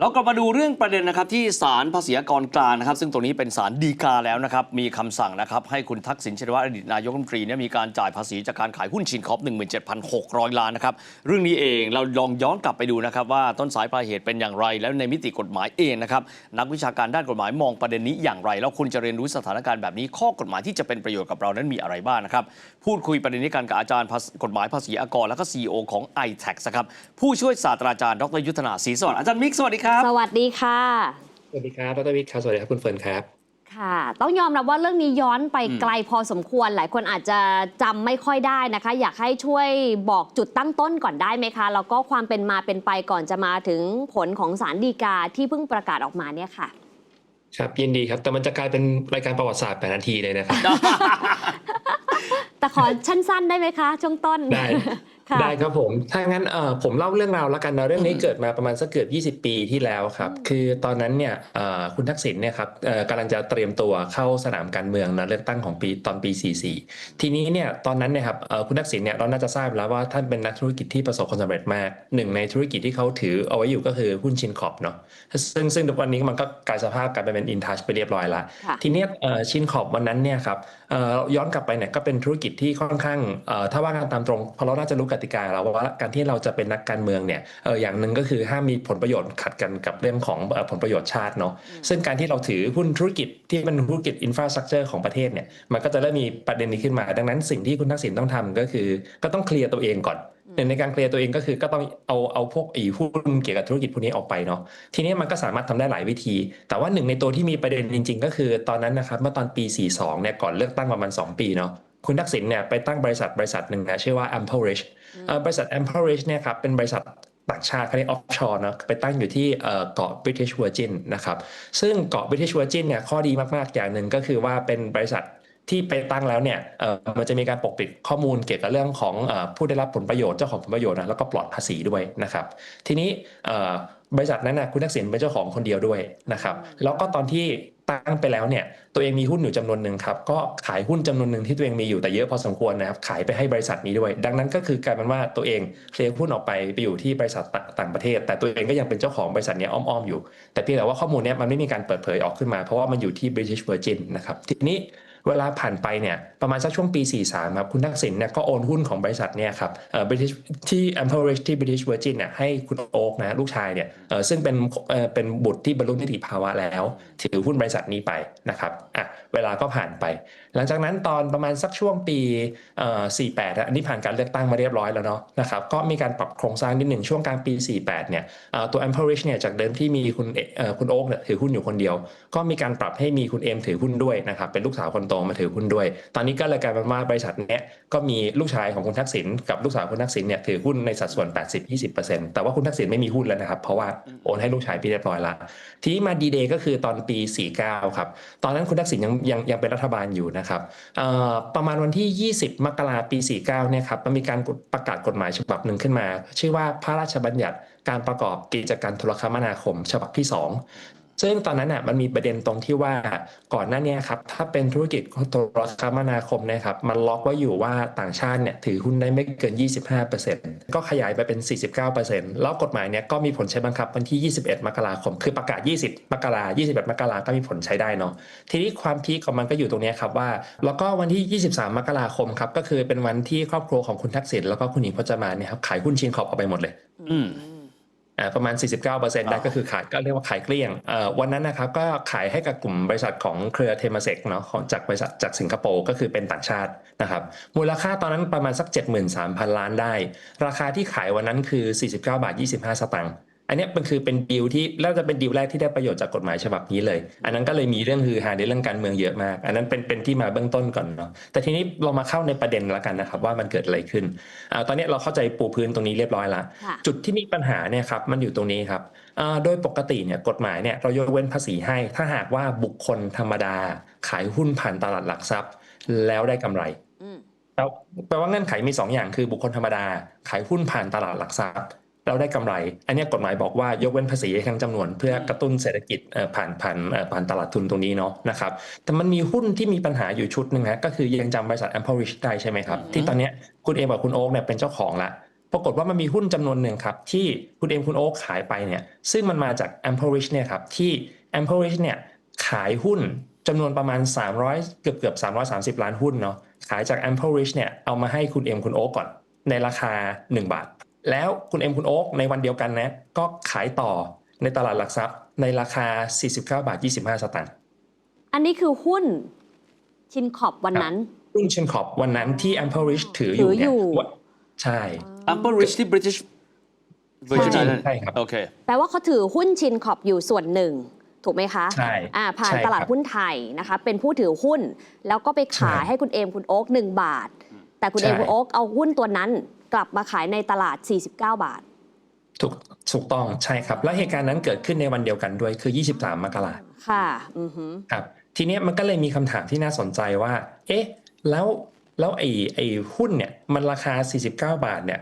เรากลับมาดูเรื่องประเด็นนะครับที่ศาลภาษีกรกลางนะครับ ซึ่งตรงนี้เป็นศาลฎีกาแล้วนะครับ มีคำสั่งนะครับ ให้คุณทักษิณชินวัตรอดีตนายกรัฐมนตรีเนี่ยมีการจ่ายภาษีจากการขายหุ้นชินคอป17,600 ล้านนะครับ เรื่องนี้เองเราลองย้อนกลับไปดูนะครับ ว่าต้นสายปลายเหตุเป็นอย่างไร แล้วในมิติกฎหมายเองนะครับ นักวิชาการด้านกฎหมายมองประเด็นนี้อย่างไร แล้วคุณจะเรียนรู้สถานการณ์แบบนี้ข้อกฎหมายที่จะเป็นประโยชน์กับเรานั้นมีอะไรบ้างนะครับพูดคุยประเด็นนี้กันกับอาจารย์กฎหมายภาษีอากรแล้วก็ CEO ของ i t a x นะครับผู้ช่วยศาสตราจารย์ดรยุทธนาศรีสวัสดิ์อาจารย์มิกสวัสดีครับสวัสดีค่ะ สวัสดีครับดรวิทย์ครับ สวัสดีครับ คุณเฟิร์นครับ ค่ะ ต้องยอมรับว่าเรื่องนี้ย้อนไปอืมไกลพอสมควร หลายคนอาจจะจำไม่ค่อยได้นะคะ อยากให้ช่วยบอกจุดตั้งต้นก่อนได้ไหมคะ แล้วก็ความเป็นมาเป็นไปก่อนจะมาถึงผลของสารดีกาที่เพิ่งประกาศออกมาเนี่ยค่ะครับยินดีครับแต่มันจะกลายเป็นรายการประวัติศาสตร์แปดนาทีเลยนะครับแต่ขอสั้นๆได้ไหมคะ ช่วงต้นได้ค่ะ ได้ครับผม ถ้างั้นเอ่อผมเล่าเรื่องราวแล้วกันนะเรื่องนี้อืมเกิดมาประมาณสักเกือบ20 ปีที่แล้วครับอืมคือตอนนั้นเนี่ยเอ่อคุณทักษิณเนี่ยครับเอ่อกำลังจะเตรียมตัวเข้าสนามการเมืองนะเลือกตั้งของปีตอนปี 44 ทีนี้เนี่ยตอนนั้นเนี่ยครับเอ่อคุณทักษิณเนี่ยเราน่าจะทราบแล้วว่าท่านเป็นนักธุรกิจที่ประสบความสำเร็จมากหนึ่งในธุรกิจที่เขาถือเอาไว้อยู่ก็คือหุ้นชินคอปเนาะซึ่งซึ่งทุกวันนี้มันก็กลายสภาพกลายไปเป็นอินทัชไปเรียบร้อยละค่ะทีเนี้ยเอ่อชินขอบวันนั้นเนี่ยครับเอ่อย้อนกลับไปเนี่ยก็เป็นธุรกิจที่ค่อนข้างเอ่อถ้าว่ากันตามตรงเพราะเราน่าจะรู้กติกาแล้วว่าการที่เราจะเป็นนักการเมืองเนี่ยเอออย่างหนึ่งก็คือห้ามมีผลประโยชน์ขัดกันกับเรื่องของเอ่อผลประโยชน์ชาติเนาะซึ่งการที่เราถือหุ้นธุรกิจที่เป็นธุรกิจอินฟราสตรักเจอร์ของประเทศเนี่ยมันก็จะเริ่มมีประเด็นนี้ขึ้นมา ดังนั้นสิ่งที่คุณทักษิณต้องทำก็คือ ก็ต้องเคลียร์ตัวเองก่อนอืมในการเคลียร์ตัวเองก็คือก็ต้องเอาเอาพวกไอ้หุ้นเกี่ยวกับธุรกิจพวกนี้ออกไปเนาะทีนี้มันก็สามารถทำได้หลายวิธี แต่ว่าหนึ่งในตัวที่มีประเด็นจริง ๆ ก็คือตอนนั้นนะครับเมื่อตอนปี 42เนี่ยก่อนเลือกตั้งประมาณ2ปีเนาะคุณทักษิณเนี่ยไปตั้งบริษัทบริษัทหนึ่งนะชื่อว่า Ample Rich เอ่อ บริษัท Ample Rich เนี่ยครับเป็นบริษัทต่างชาติเขาเรียก offshore เนะไปตั้งอยู่ที่เกาะ British Virgin นะครับซึ่งเกาะ British Virgin เนี่ยข้อดีมากๆอย่างหนึ่งก็คือว่าเป็นบริษัทที่ไปตั้งแล้วเนี่ยมันจะมีการปกปิดข้อมูลเกี่ยวกับเรื่องของอผู้ได้รับผลประโยชน์เจ้าของผลประโยชน์นะแล้วก็ปลอดภาษีด้วยนะครับ ทีนี้บริษัทนั้นนะคุณทักษิณเป็นเจ้าของคนเดียวด้วยนะครับ แล้วก็ตอนที่ ตั้งไปแล้วเนี่ยตัวเองมีหุ้นอยู่จำนวนหนึ่งครับก็ขายหุ้นจำนวนหนึ่งที่ตัวเองมีอยู่แต่เยอะพอสมควรนะครับขายไปให้บริษัทนี้ด้วย ดังนั้นก็คือกลายเป็นว่าตัวเองเคลียร์หุ้นออกไปไปอยู่ที่บริษัทตต่างประเทศ แต่ตัวเองก็ยังเป็นเจ้าของบริษัทนี้อ้อมๆอยู่ แต่เพียงแต่ว่าข้อมูลเนี้ยมันไม่มีการเปิดเผยออกขึ้นมา เพราะว่ามันอยู่ที่ British Virgin นะครับทีนี้ เวลาผ่านไปเนี่ยประมาณสักช่วงปี 43 ครับคุณทักษิณเนี่ยก็โอนหุ้นของบริษัทเนี่ยครับเอ่อ British ที่ a m p e r i s h ที่ British Virgin เนี่ยให้คุณโอ๊กนะลูกชายเนี่ยเอ่อซึ่งเป็นเอ่อเป็นบุตรที่บรรลุนิติภาวะแล้ว ถือหุ้นบริษัทนี้ไปนะครับอะเวลาก็ผ่านไป หลังจากนั้นตอนประมาณสักช่วงปี 48อะอันนี้ผ่านการเลือกตั้งมาเรียบร้อยแล้วเนาะนะครับก็มีการปรับโครงสร้างนิดหนึ่งช่วงกลางปี 48 เนี่ยเอ่อตัว Ample Rich เนี่ยจากเดิมที่มีคุณเอเอ่อคุณโอ๊กเนี่ยถือหุ้นอยู่คนเดียว ก็มีการปรับให้มีคุณเอมถือหุ้นด้วยนะครับเป็นลูกสาวคนโตมาถือหุ้นด้วย ตอนนี้ก็เลยกลายเป็นว่าบริษัทเนี้ยก็มีลูกชายของคุณทักษิณกับลูกสาวคุณทักษิณเนี่ยถือหุ้นในสัดส่วน 80-20%แต่ว่าคุณทักษิณไม่มีหุ้นแล้วนะครับเพราะว่าโอนให้ลูกชายไปเรียบร้อยละทีนี้มาดีเดย์ก็คือตอนปี 49 ครับตอนนั้นคุณทักษิณยังยังยังเป็นรัฐบาลอยู่นะครับประมาณวันที่ 20 มกราปี 49เนี่ยครับมันมีการประกาศกฎหมายฉบับหนึ่งขึ้นมา ชื่อว่าพระราชบัญญัติการประกอบกิจการโทรคมนาคม ฉบับที่ 2 ซึ่งตอนนั้นน่ะมันมีประเด็นตรงที่ว่าก่อนหน้านี้ครับถ้าเป็นธุรกิจโทรคมนาคมนะครับมันล็อกไว้อยู่ว่าต่างชาติเนี่ยถือหุ้นได้ไม่เกิน 25%ก็ขยายไปเป็น 49%แล้วกฎหมายเนี่ยก็มีผลใช้บังคับวันที่ 21 มกราคม คือประกาศ 20 มกรา21 มกราก็มีผลใช้ได้เนาะทีนี้ความพีคของมันก็อยู่ตรงนี้ครับว่า แล้วก็วันที่ 23 มกราคมครับก็คือเป็นวันที่ครอบครัวของคุณทักษิณแล้วก็คุณหญิงพจมานเนี่ยครับขายหุ้นชินขอบออกไปหมดเลย อืม ประมาณ 49%ได้ก็คือขายก็เรียกว่าขายเกลี้ยงเอ่อวันนั้นนะครับก็ขายให้กับกลุ่มบริษัทของเครือเทมเซกเนาะของจากบริษัทจากสิงคโปร์ก็คือเป็นต่างชาตินะครับมูลค่าตอนนั้นประมาณสัก 73,000 ล้านได้ ราคาที่ขายวันนั้นคือ 49 บาท 25 สตางค์ อันเนี้ยมันคือเป็นดีลที่แล้วจะเป็นดีลแรกที่ได้ประโยชน์จากกฎหมายฉบับนี้เลย อันนั้นก็เลยมีเรื่องฮือฮาในเรื่องการเมืองเยอะมาก อันนั้นเป็นเป็นที่มาเบื้องต้นก่อนเนาะแต่ทีนี้เรามาเข้าในประเด็นแล้วกันนะครับว่ามันเกิดอะไรขึ้นอ่าตอนนี้เราเข้าใจปูพื้นตรงนี้เรียบร้อยละค่ะจุดที่มีปัญหาเนี่ยครับมันอยู่ตรงนี้ครับอ่าโดยปกติเนี่ยกฎหมายเนี่ยเรายกเว้นภาษีให้ ถ้าหากว่าบุคคลธรรมดา ขายหุ้นผ่านตลาดหลักทรัพย์ แล้วได้กำไรอืมแล้วแปลว่าเงื่อนไขมี2อย่างคือบุคคลธรรมดา ขายหุ้นผ่านตลาดหลักทรัพย์ แล้วได้กำไร อันเนี้ยกฎหมายบอกว่ายกเว้นภาษีให้ทั้งจำนวนเพื่อกระตุ้นเศรษฐกิจเอ่อผ่านผ่านเอ่อผ่านตลาดทุนตรงนี้เนาะนะครับแต่มันมีหุ้นที่มีปัญหาอยู่ชุดหนึ่งฮะก็คือยังจำบริษัท Ample Rich ได้ใช่ไหมครับอืมที่ตอนเนี้ยคุณเอมกับคุณโอ๊กเนี่ยเป็นเจ้าของละปรากฏว่ามันมีหุ้นจำนวนหนึ่งครับ ที่คุณเอ็มคุณโอ๊คขายไปเนี่ยซึ่งมันมาจาก a m p e r i c h เนี่ยครับที่ a m p e r i c h เนี่ยขายหุ้นจำนวนประมาณ 300 เกือบเกือบ330 ล้านหุ้นเนาะขายจาก a m p e r i c h เนี่ยเอามาให้คุณเอ็มคุณโอ๊คก่อนในราคา 1 บาท แล้วคุณเอ็มคุณโอ๊คในวันเดียวกันนะก็ขายต่อในตลาดหลักทรัพย์ ในราคา 49 บาท 25 สตางค์อันนี้คือหุ้นชินขอบวันนั้น หุ้นเชนขอบวันนั้นที่ a m p e r i c h ถืออถืยู่อเนี่อยยู่ว่าใช่ Amber Rich ที่ British Virgin ใช่ Island ใช่ครับโอเคแปลว่าเขาถือหุ้นชินขอบอยู่ส่วนหนึ่ง ถูกไหมคะใช่อ่าผ่านใช่ตลาดครับหุ้นไทยนะคะ เป็นผู้ถือหุ้น แล้วก็ไปขายใช่ให้คุณเอมคุณโอ๊ก1บาท แต่คุณใช่เอมคุณโอ๊กเอาหุ้นตัวนั้น กลับมาขายในตลาด 49 บาท ถูกถูกต้องใช่ครับ และเหตุการณ์นั้นเกิดขึ้นในวันเดียวกันด้วยคือ 23 มกราคมค่ะ อือหือครับ ทีเนี้ยมันก็เลยมีคำถามที่น่าสนใจว่า เอ๊ะ แล้วแล้วไอ้ไอ้หุ้นเนี่ยมันราคา 49 บาทเนี่ย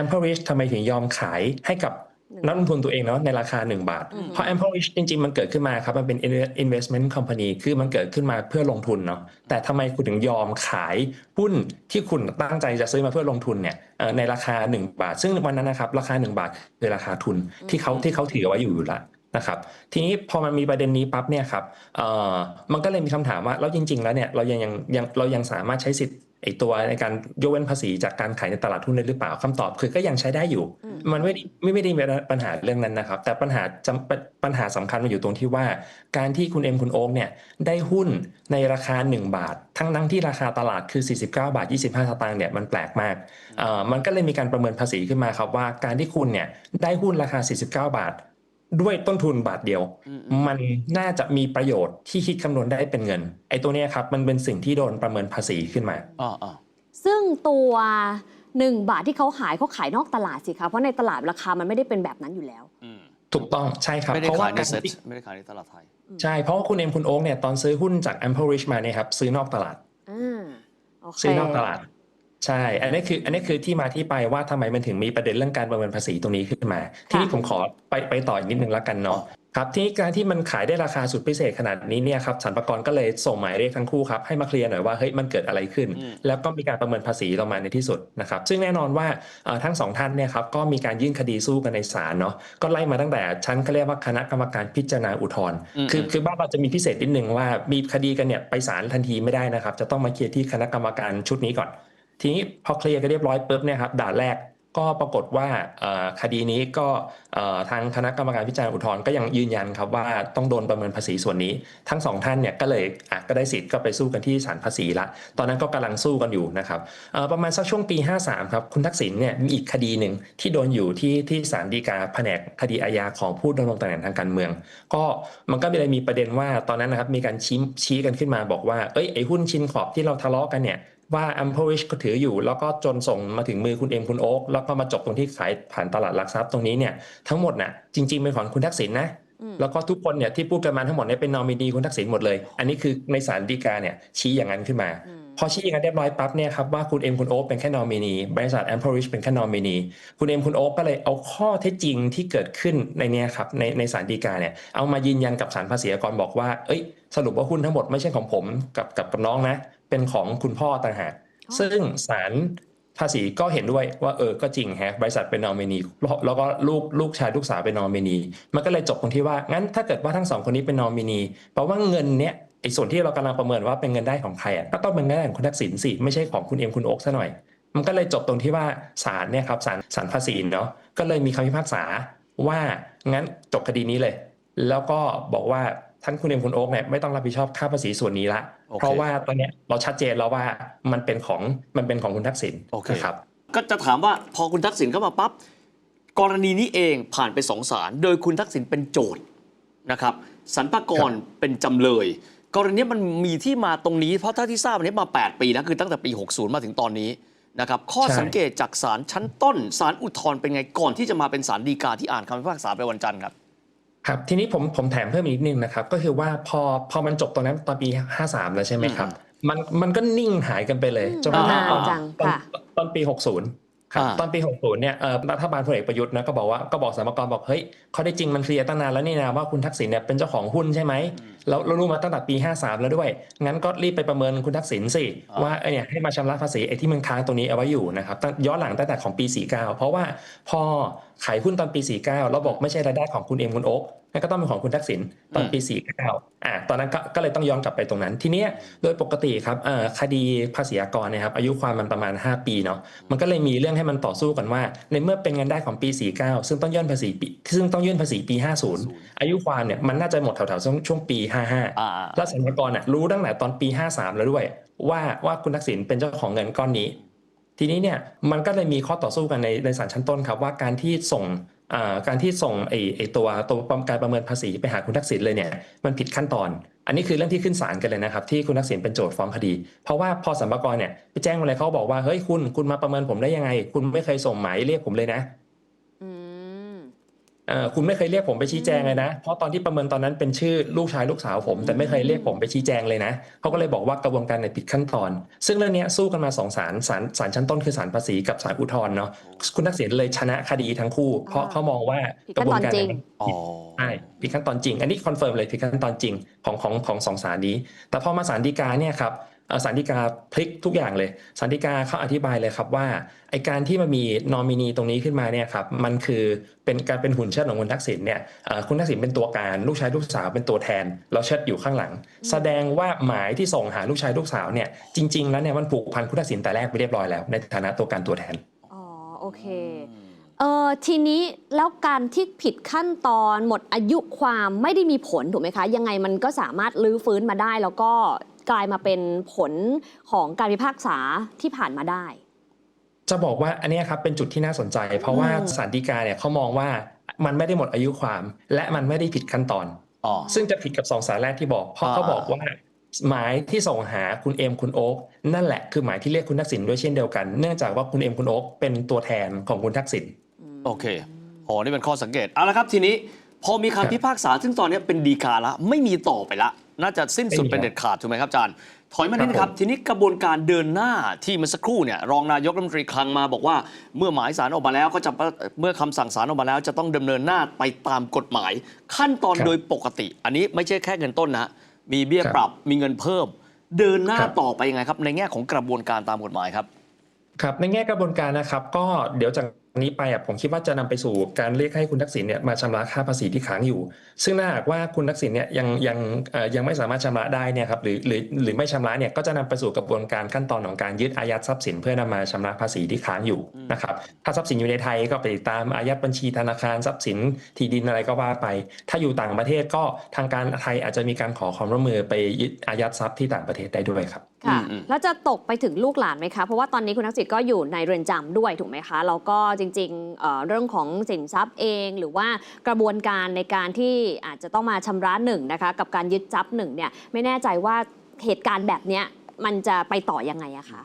a m p e r i c h ทำไมถึงยอมขายให้กับห นึ่งนักลงทุนตัวเองเนาะในราคา 1 บาทอืมเพราะ a m p e r i c h จริง ๆ มันเกิดขึ้นมาครับ มันเป็น investment company คือมันเกิดขึ้นมาเพื่อลงทุนเนาะแต่ทำไมคุณถึงยอมขายหุ้นที่คุณตั้งใจจะซื้อมาเพื่อลงทุนเนี่ยเอ่อในราคา 1 บาท ซึ่งวันนั้นนะครับราคา 1 บาทคือราคาทุนที่เขาที่เขาถือไว้อยู่อยู่แล้วนะครับทีนี้พอมันมีประเด็นนี้ปั๊บเนี่ยครับเอ่อมันก็เลยมีคำถามว่าแล้วจริง ๆ แล้วเนี่ยเรายังยังยังเรายังสามารถใช้สิทธิ์ ไอตัวในการยกเว้นภาษีจากการขายในตลาดหุ้นได้หรือเปล่าคำตอบคือก็ยังใช้ได้อยู่อืมมันไม่ได้ไม่ไม่ได้มีปัญหาเรื่องนั้นนะครับ แต่ปัญหาจำปัญปัญหาสำคัญมันอยู่ตรงที่ว่า การที่คุณเอ็มคุณโอ๊กเนี่ยได้หุ้นในราคา 1 บาท ทั้งทั้งที่ราคาตลาดคือ 49 บาท 25 สตางค์เนี่ยมันแปลกมากเอ่อมันก็เลยมีการประเมินภาษีขึ้นมาครับว่า การที่คุณเนี่ยได้หุ้นราคา 49 บาท ด้วยต้นทุนบาทเดียวอืมมันน่าจะมีประโยชน์ที่คิดคำนวณได้เป็นเงิน ไอ้ตัวเนี้ยครับ มันเป็นสิ่งที่โดนประเมินภาษีขึ้นมาอ่าอ่าซึ่งตัว1บาทที่เขาขายเขาขายนอกตลาดสิคะเพราะในตลาดราคามันไม่ได้เป็นแบบนั้นอยู่แล้วอืมถูกต้องใช่ครับไม่ได้เพราะขาว่ายในการเซ็ตที่ไม่ได้ขายในตลาดไทย ใช่ เพราะว่าคุณเอ็มคุณโอ๊กเนี่ยตอนซื้อหุ้นจาก a m p e r i c h มาเนี่ยครับซื้อนอกตลาดอ่าโอเคซื้อนอกตลาด ใช่ อันนี้คือ อันนี้คือที่มาที่ไปว่าทำไมมันถึงมีประเด็นเรื่องการประเมินภาษีตรงนี้ขึ้นมา ทีนี้ผมขอไปไปต่ออีกนิดนึงแล้วกันเนาะครับที่การที่มันขายได้ราคาสุดพิเศษขนาดนี้เนี่ยครับสรรพากรก็เลยส่งหมายเรียกทั้งคู่ครับให้มาเคลียร์หน่อยว่าเฮ้ยมันเกิดอะไรขึ้นอืมแล้วก็มีการประเมินภาษีลงมาในที่สุดนะครับซึ่งแน่นอนว่าเอ่อทั้งสองท่านเนี่ยครับก็มีการยื่นคดีสู้กันในศาลเนาะก็ไล่มาตั้งแต่ชั้นเขาเรียกว่าคณะกรรมการพิจารณาอุทธรณ์อืมคือคือบ้านเราจะมีพิเศษนิดนึงว่ามีคดีกันเนี่ยไปศาลทันทีไม่ได้นะครับจะต้องมาเคลียร์ที่คณะกรรมการชุดนี้ก่อน ทีนี้พอเคลียร์กันเรียบร้อยปุ๊บเนี่ยครับด่านแรกก็ปรากฏว่าคดีนี้ก็ทางคณะกรรมการพิจารณาอุทธรณ์ก็ยังยืนยันครับว่าต้องโดนประเมินภาษีส่วนนี้ ทั้งสองท่านเนี่ยก็เลยก็ได้สิทธิ์ก็ไปสู้กันที่ศาลภาษีละ ตอนนั้นก็กำลังสู้กันอยู่นะครับประมาณสักช่วงปี 53 ครับคุณทักษิณเนี่ยมีอีกคดีหนึ่งที่โดนอยู่ที่ที่ศาลฎีกาแผนกคดีอาญาของผู้ดำรงตำแหน่งทางการเมือง ก็มันก็เลยมีประเด็นว่าตอนนั้นนะครับมีการชี้ชี้กันขึ้นมาบอกว่าเอ้ยไอ้หุ้นชินขอบที่เราทะเลาะกันเนี่ย ว่า a m p e r i c h ก็ถืออยู่ แล้วก็จนส่งมาถึงมือคุณเอ็มคุณโอ๊กแล้วก็มาจบตรงที่ขายผ่านตลาดหลักทรัพย์ตรงนี้เนี่ยทั้งหมดน่ะจริงๆเป็นของคุณทักษิณนะอืมแล้วก็ทุกคนเนี่ยที่พูดกันมาทั้งหมดเนี่ยเป็นนอมินีคุณทักษิณหมดเลย อันนี้คือในศาลฎีกาเนี่ยชี้อย่างนั้นขึ้นมาอืมพอชี้อย่างนั้นเรียบร้อยปั๊บเนี่ยครับว่าคุณเอ็มคุณโอ๊คเป็นแค่นอมินีบริษัทแอมเพริชเป็นแค่นอมินีคุณเอ็มคุณโอ๊คก็เลยเอาข้อเท็จจริงที่เกิดขึ้นในเนี้ยครับในในศาลฎีกาเนี่ยเอามายืนยันกับศาลภาษีอากรบอกว่า เอ้ย สรุปว่าหุ้นทั้งหมดไม่ใช่ของผมกับกับกับน้องนะ เป็นของคุณพ่อต่างหากอ๋อซึ่งศาลภาษีก็เห็นด้วยว่าเออก็จริงแฮะบริษัทเป็นนอมินีแล้วก็ลูกลูกชายลูกสาวเป็นนอมินี มันก็เลยจบตรงที่ว่างั้นถ้าเกิดว่าทั้งสองคนนี้เป็นนอมินีแปลว่าเงินเนี้ยไอ้ส่วนที่เรากำลังประเมินว่าเป็นเงินได้ของใครอะก็ต้องเป็นเงินได้ของคุณทักษิณสิไม่ใช่ของคุณเอ็มคุณโอ๊กซะหน่อย มันก็เลยจบตรงที่ว่าศาลเนี่ยครับศาลศาลภาษีเนาะก็เลยมีคำพิพากษาว่างั้นจบคดีนี้เลย แล้วก็บอกว่า ทั้งคุณเอ็มคุณโอ๊กเนี่ยไม่ต้องรับผิดชอบค่าภาษีส่วนนี้ละโอเคเพราะว่าตอนเนี้ยเราชัดเจนแล้วว่ามันเป็นของมันเป็นของคุณทักษิณโอเคนะครับก็จะถามว่าพอคุณทักษิณเข้ามาปั๊บกรณีนี้เองผ่านไปสองศาลโดยคุณทักษิณเป็นโจทย์นะครับสรรพากรเป็นจำเลย กรณีนี้มันมีที่มาตรงนี้เพราะเท่าที่ทราบอันนี้มา 8 ปีนะคือตั้งแต่ปี 60 มาถึงตอนนี้นะครับข้อใช่สังเกตจากศาลชั้นต้นศาลอุทธรณ์เป็นไงก่อนที่จะมาเป็นศาลฎีกาที่อ่านคำพิพากษาไปวันจันทร์ครับ ครับทีนี้ผมผมแถมเพิ่มอีกนิดนึงนะครับ ก็คือว่าพอพอมันจบตรงนั้นตอนปี 53 แล้วใช่ไหมครับ มันมันก็นิ่งหายกันไปเลยจนกระทั่งอ่าตอนจังตอนค่ะตอนปี 60 ครับอ่าตอนปี 60 เนี่ยเอ่อรัฐบาลพลเอกประยุทธ์นะก็บอกว่าก็บอกสรรพากรบอกเฮ้ยข้อได้จริงมันเคลียร์ตั้งนานแล้วนี่นะว่าคุณทักษิณเนี่ยเป็นเจ้าของหุ้นใช่ไหมเราเรารู้มาตั้งแต่ปี 53 แล้วด้วย งั้นก็รีบไปประเมินคุณทักษิณสิอ่าว่าเอ้ยเนี่ยให้มาชำระภาษีไอ้ที่มึงค้างตรงนี้เอาไว้อยู่นะครับตั้งย้อนหลังตั้งแต่ของปี 49 เพราะว่าพอ ขายหุ้นตอนปี 49 แล้วบอกไม่ใช่รายได้ของคุณเอ็มคุณโอ๊คงั้นก็ต้องเป็นของคุณทักษิณตอนปี 49อ่าตอนนั้นก็ก็เลยต้องย้อนกลับไปตรงนั้น ทีเนี้ยโดยปกติครับเอ่อคดีภาษีอากรเนะครับ อายุความมันประมาณ 5 ปีเนาะมันก็เลยมีเรื่องให้มันต่อสู้กันว่า ในเมื่อเป็นเงินได้ของปี 49 ซึ่งต้องยื่นภาษีปีซึ่งต้องยื่นภาษีปี 50 อายุความเนี่ยมันน่าจะหมดแถวๆช่วงช่วงปี 55อ่าแล้วสรรพากรน่ะรู้ตั้งแต่ตอนปี 53 แล้วด้วย ว่าว่าคุณทักษิณเป็นเจ้าของเงินก้อนนี้ ทีนี้เนี่ยมันก็เลยมีข้อต่อสู้กันในในศาลชั้นต้นครับว่าการที่ส่งอ่าการที่ส่งไอ้ไอ้ตัวตัวการประเมินภาษีไปหาคุณทักษิณเลยเนี่ยมันผิดขั้นตอน อันนี้คือเรื่องที่ขึ้นศาลกันเลยนะครับที่คุณทักษิณเป็นโจทย์ฟ้องคดี เพราะว่าพอสัมภาระเนี่ยไปแจ้งอะไรเขาบอกว่าเฮ้ยคุณคุณมาประเมินผมได้ยังไง คุณไม่เคยส่งหมายเรียกผมเลยนะ คุณไม่เคยเรียกผมไปชี้แจงเลยนะ เพราะตอนที่ประเมินตอนนั้นเป็นชื่อลูกชายลูกสาวผม แต่ไม่เคยเรียกผมไปชี้แจงเลยนะเขาก็เลยบอกว่ากระบวนการเนี่ยผิดขั้นตอน ซึ่งเรื่องเนี้ยสู้กันมาสองศาลศาลศาลชั้นต้นคือศาลภาษีกับศาลอุทธรณ์เนาะคุณทักษิณเลยชนะคดีทั้งคู่ เพราะเขามองว่าผิดกระขั้นบวตอนนการจริงเนี่ยอ๋อใช่ผิดขั้นตอนจริง อันนี้คอนเฟิร์มเลยผิดขั้นตอนจริงของของของสองศาลนี้ แต่พอมาศาลฎีกาเนี่ยครับ เอ่อศาลฎีกาพลิกทุกอย่างเลยศาลฎีกาเขาอธิบายเลยครับว่าไอการที่มันมีนอมินีตรงนี้ขึ้นมาเนี่ยครับมันคือเป็นการเป็นหุ่นเชิดของคุณทักษิณเนี่ยคุณทักษิณเป็นตัวการลูกชายลูกสาวเป็นตัวแทนแล้วเชิดอยู่ข้างหลัง แสดงว่าหมายที่ส่งหาลูกชายลูกสาวเนี่ยจริง ๆ แล้วเนี่ยมันผูกพันคุณทักษิณแต่แรกไปเรียบร้อยแล้ว ในฐานะตัวการตัวแทนอ๋อโอเคเออทีนี้แล้วการที่ผิดขั้นตอนหมดอายุความไม่ได้มีผลถูกไหมคะ ยังไงมันก็สามารถลื้อฟื้นมาได้แล้วก็ กลายมาเป็นผลของการพิพากษาที่ผ่านมาได้ จะบอกว่าอันเนี้ยครับเป็นจุดที่น่าสนใจ เพราะว่าอืมศาลฎีกาเนี่ยเขามองว่ามันไม่ได้หมดอายุความ และมันไม่ได้ผิดขั้นตอนอ๋อซึ่งจะผิดกับสองสารแรกที่บอก เพราะอ่าเขาบอกว่าหมายที่ส่งหาคุณเอ็มคุณโอ๊กนั่นแหละคือหมายที่เรียกคุณทักษิณด้วยเช่นเดียวกัน เนื่องจากว่าคุณเอ็มคุณโอ๊กเป็นตัวแทนของคุณทักษิณโอเคโอ้นี่เป็นข้อสังเกตเอาละครับทีนี้ พอมีครับคำพิพากษาซึ่งตอนนี้เป็นดีกาละไม่มีต่อไปละ น่าจะสิ้นสุดไม่มีเป็นเด็ดขาดถูกไหมครับอาจารย์ ถอยมานิดครับนะครับผมทีนี้กระบวนการเดินหน้าที่เมื่อสักครู่เนี่ยรองนายกรัฐมนตรีคลังมาบอกว่า เมื่อหมายสารออกมาแล้วก็จะเมื่อคำสั่งสารออกมาแล้ว จะต้องดำเนินหน้าไปตามกฎหมาย ขั้นตอนโดยปกติ อันนี้ไม่ใช่แค่เงินต้นนะมีเบี้ยปรับมีเงินเพิ่ม เดินหน้าต่อไปยังไงครับ ในแง่ของกระบวนการตามกฎหมายครับครับในแง่กระบวนการนะครับ ก็เดี๋ยวจาก นี้ไปอะผมคิดว่าจะนำไปสู่การเรียกให้คุณทักษิณเนี่ยมาชำระค่าภาษีที่ค้างอยู่ ซึ่งถ้าหากว่าคุณทักษิณเนี่ยยังยังยังไม่สามารถชำระได้เนี่ยครับหรือหรือหรือไม่ชำระเนี่ยก็จะนำไปสู่กระบวนการขั้นตอนของการยึดอายัดทรัพย์สินเพื่อนำมาชำระภาษีที่ค้างอยู่นะครับถ้าทรัพย์สินอยู่ในไทยก็ไปตามอายัดบัญชีธนาคารทรัพย์สินที่ดินอะไรก็ว่าไป ถ้าอยู่ต่างประเทศก็ทางการไทยอาจจะมีการขอความร่วมมือไปยึดอายัดทรัพย์ที่ต่างประเทศได้ด้วยครับ ค่ะอืมแล้วจะตกไปถึงลูกหลานไหมคะ เพราะว่าตอนนี้คุณทักษิณก็อยู่ในเรือนจำด้วยถูกไหมคะ แล้วก็จริงๆเอ่อเรื่องของสินทรัพย์เองหรือว่ากระบวนการในการที่อาจจะต้องมาชำระหนึ่งนะคะ กับการยึดทรัพย์หนึ่งเนี่ยไม่แน่ใจว่าเหตุการณ์แบบเนี้ยมันจะไปต่อยังไงอะคะ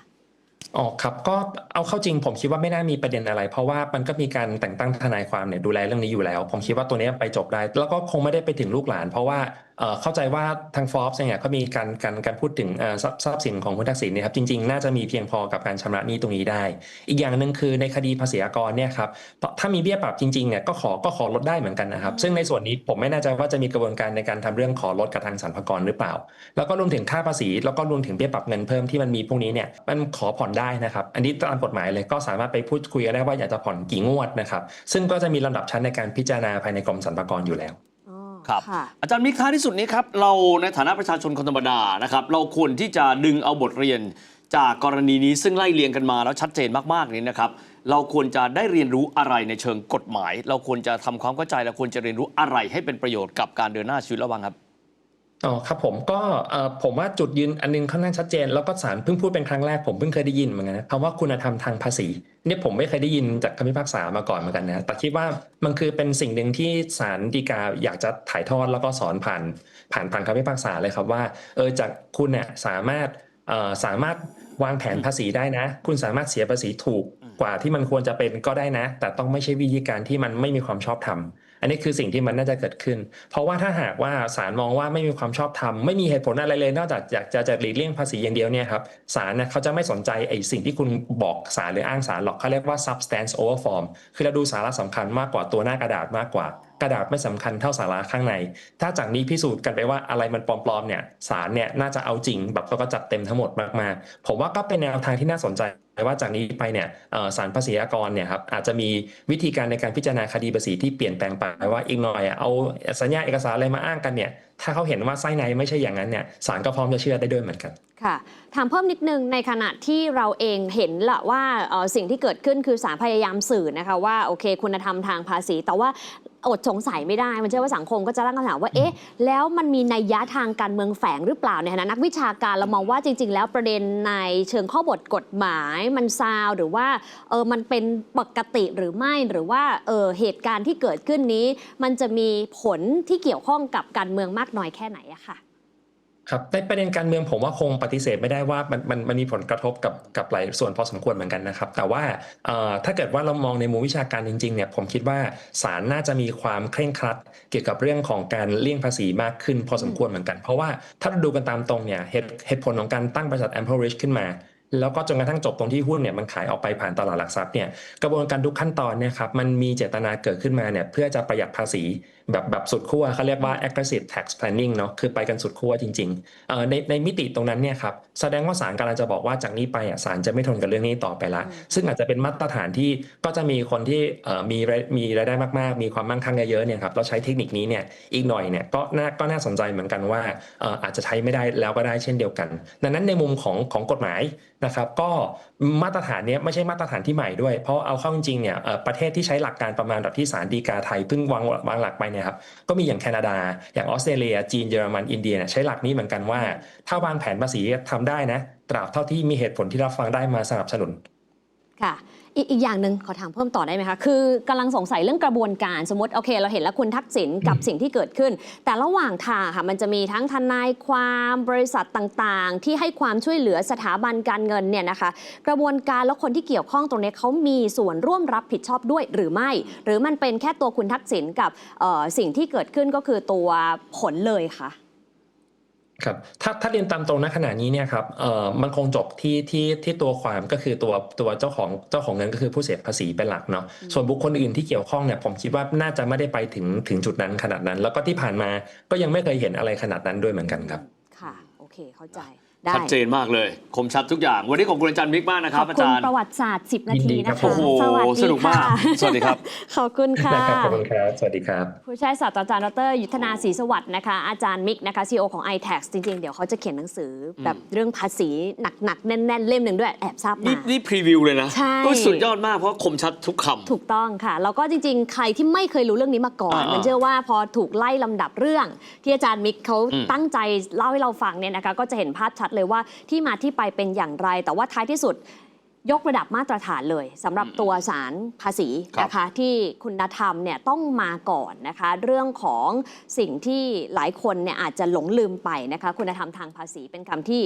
อ๋อครับก็เอาเข้าจริงผมคิดว่าไม่น่ามีประเด็นอะไร เพราะว่ามันก็มีการแต่งตั้งทนายความเนี่ยดูแลเรื่องนี้อยู่แล้ว ผมคิดว่าตัวเนี้ยไปจบได้ แล้วก็คงไม่ได้ไปถึงลูกหลาน เพราะว่าเอ่อเข้าใจว่าทางฟอร์บเนี่ยเขามีการการการพูดถึงเอ่อทรัพย์ทรัพย์สินของคุณทักษิณเนี่ยครับจริงๆ น่าจะมีเพียงพอกับการชำระหนี้ตรงนี้ได้ อีกอย่างหนึ่งคือในคดีภาษีอากรเนี่ยครับถ้ามีเบี้ยปรับจริงๆเนี่ยก็ขอก็ขอลดได้เหมือนกันนะครับ ซึ่งในส่วนนี้ผมไม่แน่ใจว่าจะมีกระบวนการในการทำเรื่องขอลดกับทางสรรพากรหรือเปล่า แล้วก็รวมถึงค่าภาษี แล้วก็รวมถึงเบี้ยปรับเงินเพิ่มที่มันมีพวกนี้เนี่ยมันขอผ่อนได้นะครับอันนี้ตามกฎหมายเลยก็สามารถไปพูดคุยกันได้ว่าอยากจะผ่อนกี่งวดนะครับซึ่งก็จะมีลำดับชั้นในการพิจารณาภายในกรมสรรพากรอยู่แล้วอ๋อ ครับค่ะอาจารย์มิกท้ายที่สุดนี้ครับ เราในฐานะประชาชนคนธรรมดานะครับ เราควรที่จะดึงเอาบทเรียนจากกรณีนี้ซึ่งไล่เรียงกันมาแล้วชัดเจนมากๆนี้นะครับ เราควรจะได้เรียนรู้อะไรในเชิงกฎหมาย เราควรจะทำความเข้าใจเราควรจะเรียนรู้อะไรให้เป็นประโยชน์กับการเดินหน้าชีวิตระหว่างครับ อ๋อครับผมก็เอ่อผมว่าจุดยืนอันนึงค่อนข้างชัดเจน แล้วก็ศาลเพิ่งพูดเป็นครั้งแรกผมเพิ่งเคยได้ยินเหมือนกันนะคำว่าคุณธรรมทางภาษีเนี่ยผมไม่เคยได้ยินจากคำพิพากษามาก่อนเหมือนกันนะแต่คิดว่ามันคือเป็นสิ่งหนึ่งที่ศาลฎีกาอยากจะถ่ายทอดแล้วก็สอนผ่านผ่านผ่านคำพิพากษาเลยครับว่าเออจากคุณเนี่ยสามารถเอ่อสามารถวางแผนภาษีได้นะ คุณสามารถเสียภาษีถูกกว่าที่มันควรจะเป็นก็ได้นะ แต่ต้องไม่ใช่วิธีการที่มันไม่มีความชอบธรรม อันนี้คือสิ่งที่มันน่าจะเกิดขึ้น เพราะว่าถ้าหากว่าศาลมองว่าไม่มีความชอบธรรมไม่มีเหตุผลอะไรเลย นอกจากอยากจะจะหลีกเลี่ยงภาษีอย่างเดียวเนี่ยครับศาลเนี่ยเขาจะไม่สนใจไอ้สิ่งที่คุณบอกศาลหรืออ้างศาลหรอกเขาเรียกว่า substance over form คือเราดูสาระสำคัญมากกว่าตัวหน้ากระดาษมากกว่า กระดาษไม่สำคัญเท่าสาระข้างใน ถ้าจากนี้พิสูจน์กันไปว่าอะไรมันปลอมๆเนี่ยศาลเนี่ยน่าจะเอาจริงแบบแล้วก็จัดเต็มทั้งหมดมากๆผมว่าก็เป็นแนวทางที่น่าสนใจ ว่าจากนี้ไปเนี่ยเอ่อศาลภาษีอากรเนี่ยครับอาจจะมีวิธีการในการพิจารณาคดีภาษีที่เปลี่ยนแปลงไปว่าอีกหน่อยเอาสัญญาเอกสารอะไรมาอ้างกันเนี่ยถ้าเขาเห็นว่าไส้ในไม่ใช่อย่างนั้นเนี่ยศาลก็พร้อมจะเชื่อได้ด้วยเหมือนกัน ค่ะ ถามเพิ่มนิดนึงในขณะที่เราเองเห็นละว่าสิ่งที่เกิดขึ้นคือสารพยายามสื่อนะคะว่าโอเค คุณธรรมทางภาษี แต่ว่า อดสงสัยไม่ได้ มันเชื่อว่าสังคมก็จะตั้งคำถามว่า เอ๊ะ แล้วมันมีนัยยะทางการเมืองแฝงหรือเปล่าในฐานะนักวิชาการเรามองว่าจริง ๆ แล้วประเด็นในเชิงข้อบทกฎหมายมันซาวหรือว่าเออมันเป็นปกติหรือไม่หรือว่าเออเหตุการณ์ที่เกิดขึ้นนี้ มันจะมีผลที่เกี่ยวข้องกับการเมืองมากน้อยแค่ไหนอะค่ะ ครับในประเด็นการเมืองผมว่าคงปฏิเสธไม่ได้ว่ามันมันมันมีผลกระทบกับกับหลายส่วนพอสมควรเหมือนกันนะครับ แต่ว่าถ้าเกิดว่าเรามองในมุมวิชาการจริงๆเนี่ยผมคิดว่าศาลน่าจะมีความเคร่งครัด เกี่ยวกับเรื่องของการเลี่ยงภาษีมากขึ้นพอสมควรเหมือนกัน เพราะว่าถ้าเราดูกันตามตรงเนี่ยเหตุเหตุผลของการตั้งบริษัท Ample Rich ขึ้นมาแล้วก็จนกระทั่งจบตรงที่หุ้นเนี่ยมันขายออกไปผ่านตลาดหลักทรัพย์เนี่ยกระบวนการทุกขั้นตอนเนี่ยครับมันมีเจตนาเกิดขึ้นมาเนี่ยเพื่อจะประหยัดภาษีแบบแบบสุดขั้วเขาเรียกว่า aggressive tax planning เนาะคือไปกันสุดขั้วจริงๆเอ่อในในมิติตรงนั้นเนี่ยครับแสดงว่าศาลกำลังจะบอกว่าจากนี้ไปอะศาลจะไม่ทนกับเรื่องนี้ต่อไปละ ซึ่งอาจจะเป็นมาตรฐานที่ก็จะมีคนที่เอ่อมีรายมีรายได้มากๆ มีความมั่งคั่งเยอะๆเนี่ยครับเราใช้เทคนิคนี้เนี่ยอีกหน่อยเนี่ยก็น่าก็น่าสนใจเหมือนกันว่าเอ่ออาจจะใช้ไม่ได้แล้วก็ได้เช่นเดียวกัน ดังนั้นในมุมของของกฎหมายนะครับก็มาตรฐานเนี้ยไม่ใช่มาตรฐานที่ใหม่ด้วย เพราะเอาเข้าจริงๆเนี่ยเอ่อประเทศที่ใช้หลักการประมาณแบบที่ศาลฎีกาไทยเพิ่งวางวางหลักไปเนี่ยครับก็มีอย่างแคนาดา อย่างออสเตรเลีย จีนเยอรมันอินเดียใช้หลักนี้เหมือนกันว่า ถ้าวางแผนภาษีทำได้นะ ตราบเท่าที่มีเหตุผลที่รับฟังได้มาสนับสนุนค่ะ อีกอีกอย่างหนึ่งขอถามเพิ่มต่อได้ไหมคะ คือกำลังสงสัยเรื่องกระบวนการสมมติโอเค เราเห็นแล้วคุณทักษิณกับสิ่งที่เกิดขึ้น แต่ระหว่างทางค่ะมันจะมีทั้งทนายความบริษัทต่างๆ ที่ให้ความช่วยเหลือสถาบันการเงินเนี่ยนะคะ กระบวนการแล้วคนที่เกี่ยวข้องตรงนี้เขามีส่วนร่วมรับผิดชอบด้วยหรือไม่ หรือมันเป็นแค่ตัวคุณทักษิณกับเอ่อสิ่งที่เกิดขึ้นก็คือตัวผลเลยค่ะ ครับถ้าถ้าเรียนตามตรงณขณะนี้เนี่ยครับเอ่อมันคงจบที่ที่ที่ตัวความก็คือตัวตัวเจ้าของเจ้าของเงินก็คือผู้เสียภาษีเป็นหลักเนาะส่วนบุคคลอื่นที่เกี่ยวข้องเนี่ยผมคิดว่าน่าจะไม่ได้ไปถึงถึงจุดนั้นขนาดนั้น แล้วก็ที่ผ่านมาก็ยังไม่เคยเห็นอะไรขนาดนั้นด้วยเหมือนกันครับ ค่ะ โอเคเข้าใจ ได้ ชัดเจนมากเลย คมชัดทุกอย่าง วันนี้ขอบคุณอาจารย์มิกมากนะคขรัอบบอาคุณจารย์ ประวัติศาสตร์ 10 นายินดีทีครันะบคะ โอ้โหสวัสดีสนุกมากค่ะสวัสดีครับ ขอบคุณค่ะได้ครับขอบคุณครับ สวัสดีครับ ผู้ช่วยศาสตราจารย์ดรยุทธนาศรีสวัสดิ์นะคะ อาจารย์มิกนะคะ CEO ของ iTax จริง ๆ เดี๋ยวเขาจะเขียนหนังสืออแบบเรื่องภาษีหนัก ๆ แน่น ๆ เล่มหนึ่งด้วยแอบทราบมา นี่นี่พรีวิวเลยนะใช่ ก็สุดยอดมากเพราะคมชัดทุกคำ ถูกต้องค่ะ แล้วก็จริง ๆ ใครที่ไม่เคยรู้เรื่องนี้มาก่อนอ่าๆมันเชื่อว่าพอถูกไล่ลำดับเรื่อง ที่อาจารย์มิกเขาอืม ตั้งใจเล่าให้เราฟังเนี่ยนะคะก็จะเห็นภาพชัดเลยว่าที่มาที่ไปเป็นอย่างไร แต่ว่าท้ายที่สุดยกระดับมาตรฐานเลยสำหรับตัวสารภาษีนะคะที่คุณธรรมเนี่ยต้องมาก่อนนะคะ เรื่องของสิ่งที่หลายคนเนี่ยอาจจะหลงลืมไปนะคะ คุณธรรมทางภาษีเป็นคำที่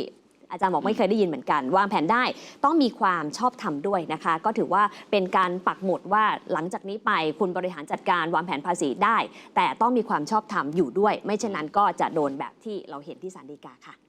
อาจารย์บอกไม่เคยได้ยินเหมือนกัน วางแผนได้ต้องมีความชอบธรรมด้วยนะคะ ก็ถือว่าเป็นการปักหมุดว่าหลังจากนี้ไปคุณบริหารจัดการวางแผนภาษีได้ แต่ต้องมีความชอบธรรมอยู่ด้วย ไม่เช่นนั้นก็จะโดนแบบที่เราเห็นที่ศาลฎีกาค่ะ